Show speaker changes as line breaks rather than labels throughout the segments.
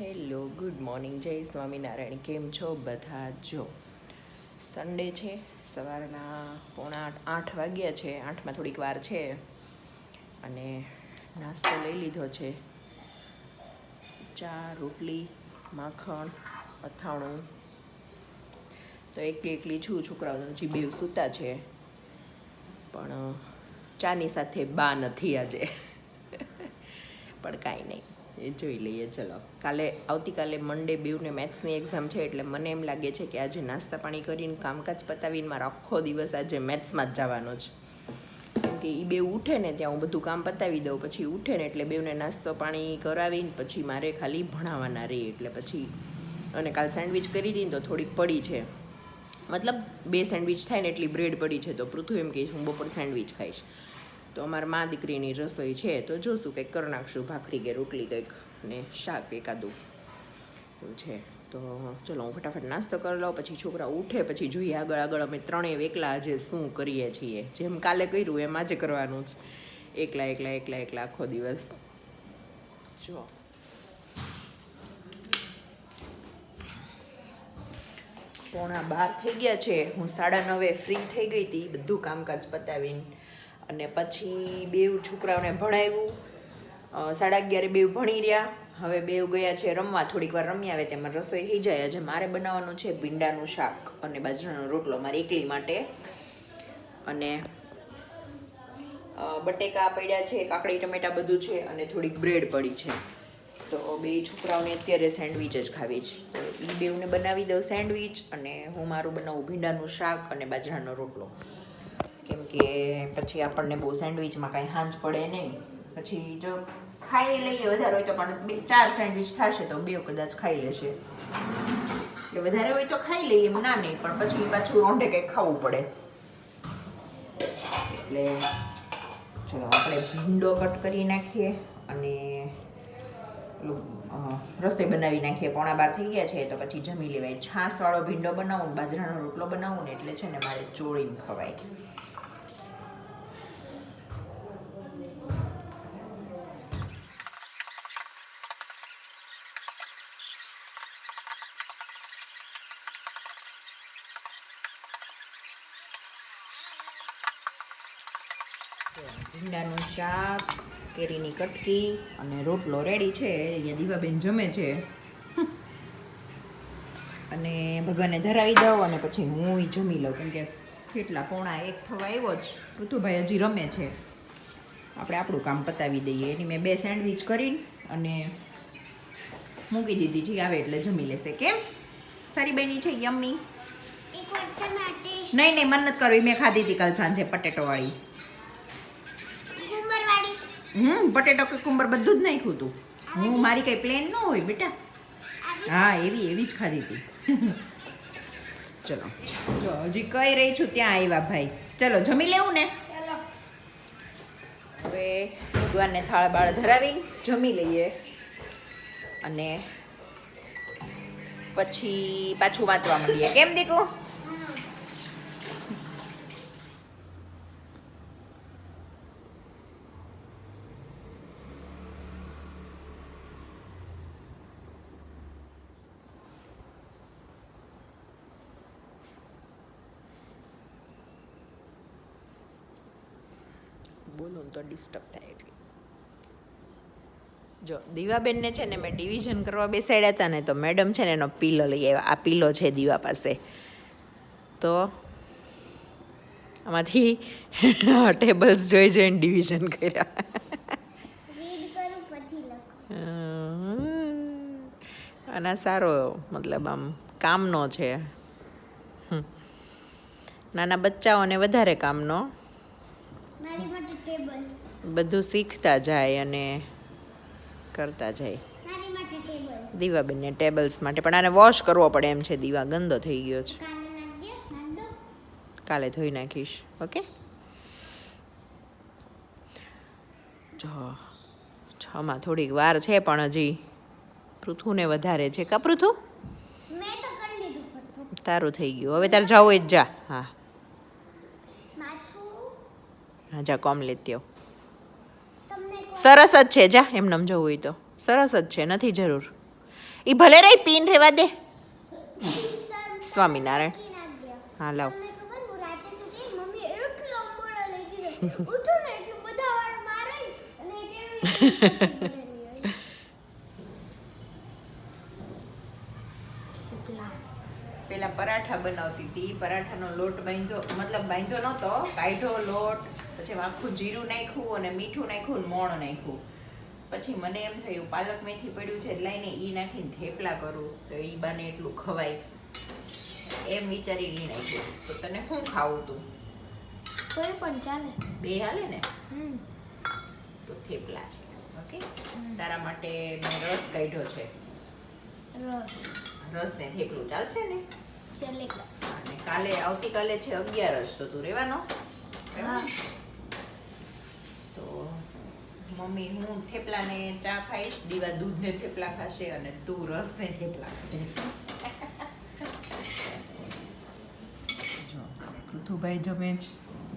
Hello, good morning. જય સ્વામિનારાયણ. કેમ છો બધા? જો સન્ડે છે. સવારના પોણા આઠ આઠ વાગ્યા છે. આઠમાં થોડીક વાર છે. અને નાસ્તો લઈ લીધો છે. ચા, રોટલી, માખણ, અથાણું. તો એકલી એકલી છું. છોકરાઓ હજી બે સૂતા છે. પણ ચાની સાથે બા નથી આજે. પણ કાંઈ નહીં. એ જોઈ લઈએ, ચલો. કાલે, આવતીકાલે મંડે બેવને મેથ્સની એક્ઝામ છે, એટલે મને એમ લાગે છે કે આજે નાસ્તા પાણી કરીને કામકાજ પતાવીને મારો આખો દિવસ આજે મેથ્સમાં જ જવાનો છે. કેમ કે એ બે ઉઠે ને ત્યાં હું બધું કામ પતાવી દઉં, પછી ઉઠે ને એટલે બેવને નાસ્તો પાણી કરાવીને પછી મારે ખાલી ભણાવવાના રહે એટલે પછી અને કાલ સેન્ડવિચ કરી દઈને તો થોડીક પડી છે. મતલબ બે સેન્ડવિચ થાય ને એટલી બ્રેડ પડી છે, તો પૃથ્વી એમ કહીશ હું બપોર સેન્ડવિચ ખાઈશ. તો અમારા મા દીકરીની રસોઈ છે, તો જોશું કંઈક કરી નાખશું. ભાખરી કે રોટલી કંઈક ને શાક એકાદું એવું છે. તો ચલો, હું ફટાફટ નાસ્તો કરી લઉં, પછી છોકરા ઉઠે, પછી જોઈએ આગળ આગળ અમે ત્રણેય એકલા આજે શું કરીએ છીએ. જેમ કાલે કર્યું, એમ આજે કરવાનું જ. એકલા એકલા એકલા એકલા આખો દિવસ. જો. પોણા બાર થઈ ગયા છે. હું સાડા નવે ફ્રી થઈ ગઈ હતી, બધું કામકાજ પતાવીને. અને પછી બેવ છોકરાઓને ભણાવ્યું. સાડા અગિયારે બેવ ભણી રહ્યા. હવે બેવ ગયા છે રમવા. થોડીક વાર રમી આવે તેમાં રસોઈ થઈ જાય. આજે મારે બનાવવાનું છે ભીંડાનું શાક અને બાજરાનો રોટલો મારી એકલી માટે. અને બટેકા પડ્યા છે, કાકડી, ટમેટા બધું છે અને થોડીક બ્રેડ પડી છે. તો બે છોકરાઓને અત્યારે સેન્ડવિચ જ ખાવી છે. તો એ બેઉને બનાવી દઉં સેન્ડવિચ અને હું મારું બનાવું ભીંડાનું શાક અને બાજરાનો રોટલો. કેમ કે પછી આપણને બહુ સેન્ડવિચમાં કાંઈ હાંજ પડે નહીં. પછી જો ખાઈ લઈએ વધારે હોય તો પણ બે, ચાર સેન્ડવિચ થશે તો બે કદાચ ખાઈ લેશે. એટલે વધારે હોય તો ખાઈ લઈએ, એમ ના નહીં, પણ પછી પાછું રોંઢે કંઈક ખાવું પડે. એટલે ચલો, આપણે ભીંડો કટ કરી નાખીએ અને રસોઈ બનાવી નાખીએ. પોણા બાર થઈ ગયા છે, તો પછી જમી લેવાય. છાશવાળો ભીંડો બનાવું, બાજરાનો રોટલો બનાવું ને એટલે છે ને મારે ચોળીને ખવાય. ભીંડાનું શાક કેરીની કટકી અને રોટલો રેડી છે. અહીંયા દીવાબેન જમે છે. અને ભગવાનને ધરાવી દઉં અને પછી હું જમી લઉં. કેમ કે કેટલા પોણા એક થવા આવ્યો જ. ઋતુભાઈ હજી રમે છે. આપણે આપણું કામ પતાવી દઈએ. એની મેં બે સેન્ડવિચ કરી અને મૂકી દીધી. છે આવે એટલે જમી લેશે. કેમ? સારી બની છે યમ્મી? નહીં નહીં મન્નત કરવી. મેં ખાધી હતી કાલ સાંજે પટેટોવાળી
કુંભરવાળી
હમ પટેટો કુકુંબર બધું જ નાખ્યું હતું હું મારી કંઈ પ્લેન ન હોય બેટા. હા એવી એવી જ ખાધી હતી ચલો. જો હજી કઈ રહી છું ત્યાં આવ્યા ભાઈ. ચલો જમી લેવું ને? હવે ભગવાનને થાળ બાળ ધરાવી જમી લઈએ. અને પછી પાછું વાંચવા માંડીએ. કેમ દીકુ? બોલું તો ડિસ્ટર્બ થાય એટલે. જો દીવાબેનને છે ને મેં ડિવિઝન કરવા બેસાડ્યા હતા ને તો મેડમ છે ને એનો પીલો લઈ આવ્યા. આ પીલો છે દીવા પાસે. તો આમાંથી ટેબલ્સ જોઈ જોઈને ડિવિઝન કર્યા. અને સારો મતલબ આમ કામનો છે. નાના બચ્ચાઓને વધારે કામનો. બધું શીખતા જાય અને કરતા જાય.
દીવા
દીવાબેનને ટેબલ્સ માટે. પણ આને વોશ કરવો પડે એમ છે દીવા ગંદો થઈ ગયો છે.
કાલે
ધોઈ નાખીશ ઓકે? જો છમાં થોડીક વાર છે પણ હજી પૃથુને વધારે છે. કા પૃથુ તારું થઈ ગયું. હવે તારે જવું જ જા. હા. હા જા કોમ લેતી આવ. સરસ જ છે જા એમને જવું હોય તો. સરસ જ છે નથી જરૂર. એ ભલે રહી પીન રેવા દે. સ્વામિનારાયણ. હા લાવ.
ઉઠું ને એટલું બધા વાળ મારે અને કેવી
પેલા પરાઠા બનાવતી હતી. પરાઠાનો લોટ બાંધ્યો મતલબ બાંધ્યો નહોતો કાઢ્યો લોટ પછી આખું જીરું નાખ્યું અને મીઠું નાખ્યું અને મોણ નાખ્યું. પછી મને એમ થયું પાલક મેથી પડ્યું છે એટલે લઈને એ નાખીને થેપલા કરું. તો એ બાને એટલું ખવાય. એમ વિચારીને લઈ નાખ્યું. તો તને શું ખાવું તું?
કોઈ પણ ચાલે.
બે હાલે ને? તો થેપલા છે. ઓકે? તારા માટે મેં રસ કાઢ્યો છે.
રસ.
રસ ને થેપલું ચાલશે ને? અને કાલે આવતીકાલે છે અગિયારસ તો તું રહેવાનો? તો મમ્મી હું થેપલાને ચા ખાઈશ દીવા દૂધ ને થેપલા ખાશે અને તું રસ ને થેપલા ખાશે જો પૃથુભાઈ જમે જ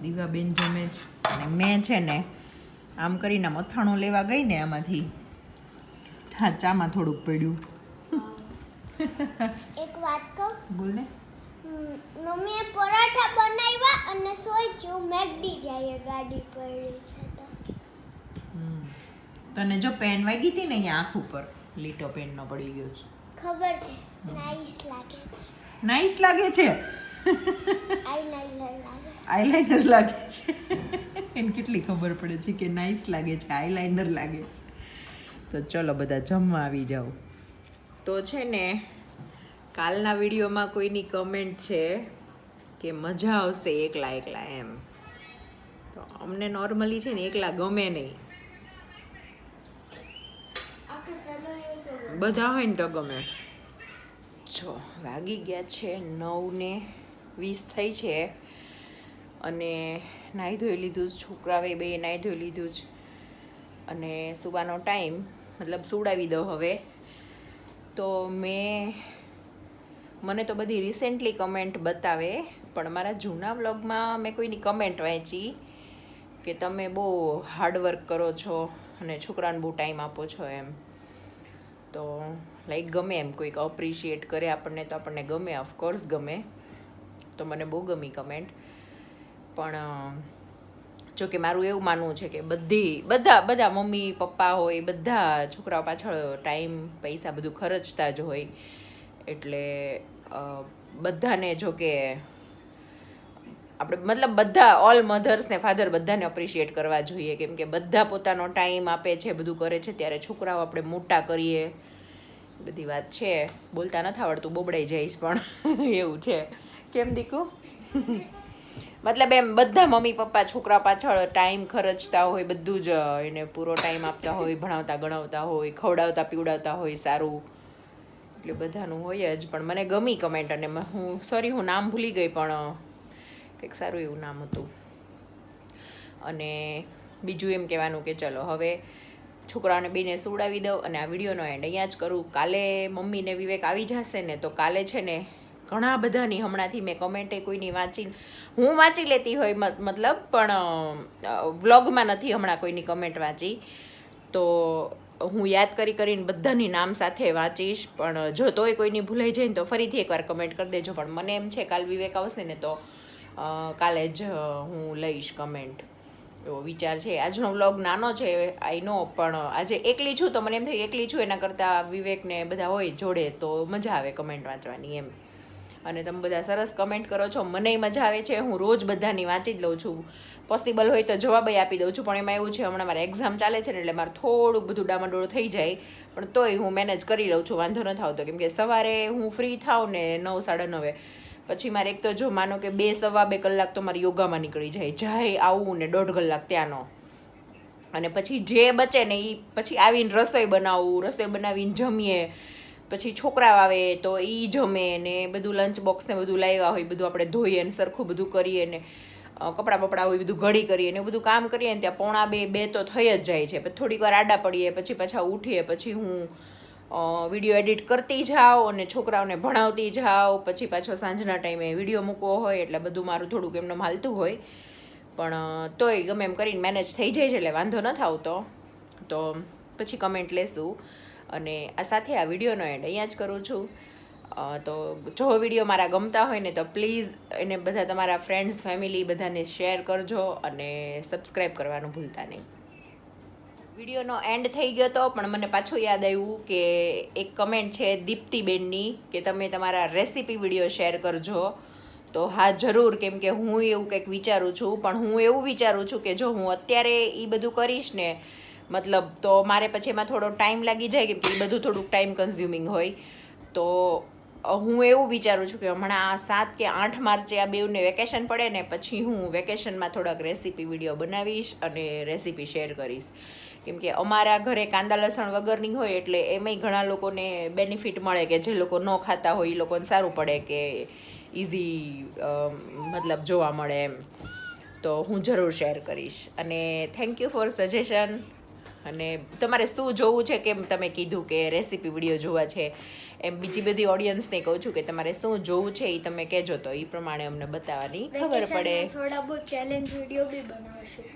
દીવાબેન જમે જ અને મેં છે ને આમ કરીને મથાણું લેવા ગઈ ને આમાંથી. હા ચામાં થોડુંક પડ્યું.
એક વાત કહું?
બોલ ને
મમ્મીએ પરાઠા બનાવ્યા અને સોચ્યું મેગડી જાય ગાડી પડી છે તો.
હમ. તને જો પેન વાગી હતી ને અહીંયા આંખ ઉપર લીટો પેન નો પડી ગયો છે.
ખબર છે? નાઈસ લાગે છે.
નાઈસ લાગે છે?
આઈલાઇનર લાગે.
આઈલાઇનર લાગે છે? એને કેટલી ખબર પડે છે કે નાઈસ લાગે છે આઈલાઇનર લાગે છે? તો ચલો બધા જમવા આવી જાઓ. તો છે ને, કાલના વિડીયોમાં કોઈની કમેન્ટ છે કે મજા આવશે એકલા એકલા એમ. તો અમને નોર્મલી છે ને એકલા ગમે નહીં. બધા હોય ને તો ગમે. જો, વાગી ગયા છે નવ ને વીસ થઈ છે. અને નાહી ધોઈ લીધું છે છોકરાવે બે નાહી ધોઈ લીધું છે. અને સુવાનો ટાઈમ મતલબ સુડાવી દો હવે. તો મેં, મને તો બધી રિસેન્ટલી કમેન્ટ બતાવે, પણ મારા જૂના વ્લોગમાં મેં કોઈની કમેન્ટ વાંચી કે તમે બહુ હાર્ડવર્ક કરો છો અને છોકરાને બહુ ટાઈમ આપો છો એમ. તો લાઈક ગમે એમ કોઈક અપ્રિશિએટ કરે આપણને તો આપણને ગમે ઓફકોર્સ ગમે. તો મને બહુ ગમી કમેન્ટ પણ જો કે મારું એવું માનવું છે કે બધી, બધા બધા મમ્મી, પપ્પા હોય, બધા છોકરાઓ પાછળ ટાઈમ, પૈસા બધું ખર્ચતા જ હોય. એટલે બધાને જો કે આપણે મતલબ બધા ઓલ મધર્સ ને ફાધર બધાને અપ્રિશિએટ કરવા જોઈએ. કેમ કે બધા પોતાનો ટાઈમ આપે છે, બધું કરે છે, ત્યારે છોકરાઓ આપણે મોટા કરીએ. બધી વાત છે. બોલતા નથી આવડતું, બોબડાઈ જઈશ પણ. એવું છે. કેમ દીકુ? મતલબ એમ બધા મમ્મી, પપ્પા, છોકરા પાછળ ટાઈમ ખર્ચતા હોય, બધું જ એને પૂરો ટાઈમ આપતા હોય, ભણાવતા, ગણાવતા હોય, ખવડાવતા, પીવડાવતા હોય, સારું. એટલે બધાનું હોય જ, પણ મને ગમી કમેન્ટ અને હું સોરી હું નામ ભૂલી ગઈ, પણ કંઈક સારું એવું નામ હતું. અને બીજું એમ કહેવાનું કે ચલો, હવે છોકરાઓને બેને સુવડાવી દઉં અને આ વિડીયોનો એન્ડ અહીંયા જ કરું. કાલે મમ્મીને વિવેક આવી જશે ને, તો કાલે છે ને ઘણા બધાની હમણાંથી મેં કમેન્ટે કોઈની વાંચી હું વાંચી લેતી હોય મત- મતલબ, પણ વ્લોગમાં નથી હમણાં કોઈની કમેન્ટ વાંચી. તો, હું યાદ કરી કરીને બધાની નામ સાથે વાંચીશ, પણ, જો તોય કોઈની ભૂલાઈ જાય ને તો ફરીથી એકવાર કમેન્ટ કરી દેજો. પણ મને એમ છે, કાલ વિવેક આવશે ને તો કાલે જ હું લઈશ કમેન્ટ એવો વિચાર છે. આજનો વ્લોગ નાનો છે આઈ નો પણ, આજે એકલી છું તો મને એમ થયું એકલી છું એના કરતાં વિવેકને બધા હોય જોડે તો મજા આવે કમેન્ટ વાંચવાની એમ. અને તમે બધા સરસ કમેન્ટ કરો છો. મને મજા આવે છે. હું રોજ બધાની વાંચી જ લઉં છું. પોસિબલ હોય તો જવાબ આપી દઉં છું. પણ એમાં એવું છે, હમણાં મારે એક્ઝામ ચાલે છે ને એટલે મારે થોડુંક બધું ડામાડોળ થઈ જાય. પણ તોય હું મેનેજ કરી લઉં છું. વાંધો ન આવતો કેમ કે સવારે હું ફ્રી થાઉં ને નવ, સાડા નવે. પછી મારે એક તો જો માનો કે બે સવા બે કલાક તો મારે યોગામાં નીકળી જાય. જાય આવું ને દોઢ કલાક ત્યાંનો. અને પછી જે બચે ને એ પછી આવીને રસોઈ બનાવવું રસોઈ બનાવીને જમીએ. પછી છોકરા આવે તો એ જમે ને બધું લંચ બોક્સ ને બધું લાવ્યા હોય, બધું આપણે ધોઈએ ને સરખું બધું કરીએ ને કપડાં બપડા હોય બધું ઘડી કરીએ ને બધું કામ કરીએ ને ત્યાં પોણા બે બે તો થઈ જ જાય છે. થોડીક વાર આડા પડીએ, પછી પાછા ઉઠીએ, પછી હું વીડિયો એડિટ કરતી જાઉં અને છોકરાઓને ભણાવતી જાઉં, પછી પાછો સાંજના ટાઈમે વીડિયો મૂકવો હોય એટલે બધું મારું થોડુંક એમને હાલતું હોય. પણ તોય ગમે એમ કરીને મેનેજ થઈ જાય છે એટલે વાંધો ન આવતો તો પછી કમેન્ટ લેશું. અને આ સાથે આ વિડીયોનો એન્ડ અહીંયા જ કરું છું. તો જો વીડિયો મારા ગમતા હોય ને તો પ્લીઝ એને બધા તમારા ફ્રેન્ડ્સ ફેમિલી બધાને શેર કરજો અને સબસ્ક્રાઈબ કરવાનું ભૂલતા નહીં. વિડીયોનો એન્ડ થઈ ગયો તો પણ મને પાછું યાદ આવ્યું કે એક કમેન્ટ છે દીપ્તિબેનની કે તમે તમારા રેસીપી વીડિયો શેર કરજો. તો હા, જરૂર, કેમ કે હું એવું કંઈક વિચારું છું, પણ હું એવું વિચારું છું કે જો હું અત્યારે એ બધું કરીશ ને મતલબ તો મારે પછી એમાં થોડો ટાઈમ લાગી જાય કેમ કે એ બધું થોડુંક ટાઈમ કન્ઝ્યુમિંગ હોય. તો હું એવું વિચારું છું કે હમણાં આ સાત કે આઠ માર્ચે આ બેઉને વેકેશન પડે ને પછી હું વેકેશનમાં થોડાક રેસીપી વીડિયો બનાવીશ અને રેસીપી શેર કરીશ. કેમ કે અમારા ઘરે કાંદા લસણ વગરની હોય એટલે એમાંય ઘણા લોકોને બેનિફિટ મળે કે જે લોકો ન ખાતા હોય એ લોકોને સારું પડે કે ઇઝી મતલબ જોવા મળે એમ. તો હું જરૂર શેર કરીશ. અને થેન્ક યુ ફોર સજેશન અને તમારે શું જોવું છે કેમ તમે કીધું કે રેસીપી વીડિયો જોવા છે? એમ બીજી બધી ઓડિયન્સને કહું છું કે તમારે શું જોવું છે એ તમે કહેજો તો એ પ્રમાણે અમને બતાવવાની ખબર પડે.
થોડા બહુ ચેલેન્જ વીડિયો બી બનાવશું.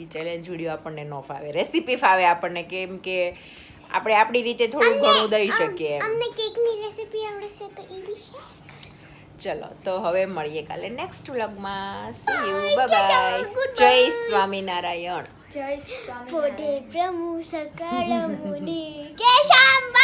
એ ચેલેન્જ વીડિયો આપણને ન ફાવે. રેસીપી ફાવે આપણને કેમ કે આપણે આપણી રીતે થોડું ઘણું દઈ શકીએ
અમને કેકની રેસીપી આવડે છે તો એ બી શેર
ચલો તો હવે મળીએ કાલે નેક્સ્ટ વ્લોગમાં સી યુ. બાય જય સ્વામિનારાયણ.
જય સ્વામી પ્રભુ સકળ મુનિ કેશંબ